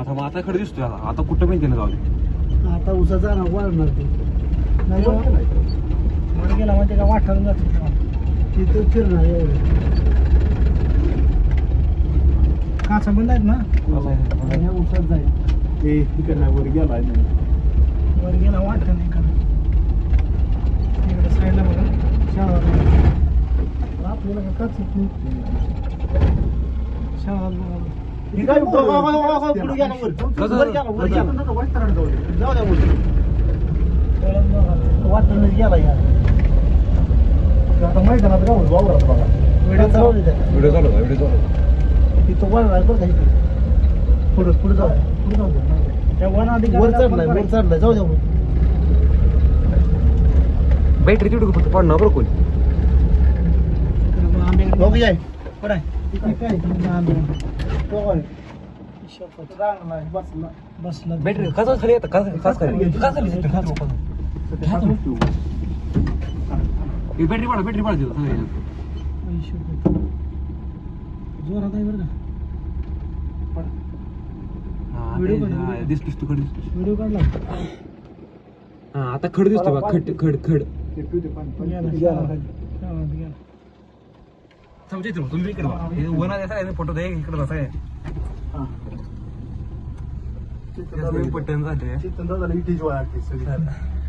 आता मग आता खरं दिसतोय आता. आता कुठं माहिती ना जाऊ आता उसाचा ना वाढणार ते. नाही का? वर गेला म्हणजे का? वाठारून जातो तिथं फिरणार एवढं काचा बंद आहेत ना? ह्या उसात जाईल. ए तिकडनं वर गेला वर गेला वाटतं इकडं इकडे साईडला बघा. शाळा आपल्याला का काच येत नाही. शाळा बघा. ही काय पुढं गेला वर. कसं? वर गेला, वर गेला. जाऊ द्या वर. गेला या आता मैदानात गाव वावरात बघा व्हिडिओ चालू आहे त्याचा. व्हिडिओ चालू व्हिडिओ चालू तिथं वाढणार बरं का इथे पुढं पुढे जाऊ पुढे जाऊ वर चढलाय वर चढलाय जाऊ द्या वर. बॅटरी तिकडे फक्त पडणार बरं कोणी बघू जाय कुठं आहे? बसला बसला बॅटरी खास खाली येतं खास खास खाली खास खाली येतं, खास. ही बॅटरी पाडा बॅटरी पाडा. आई शपथ. जोरात आहे बरं का हा, हा. दिसतोस तू खड व्हिडिओ काढला हा आता खड दिसतो बघ खड खड खड समजा इथं तुम्ही इकडे बघा. हे वन आहे फोटो दे इकडे बसा आहे. पट्ट्यानं झाले इटीच वाया लागते सगळी.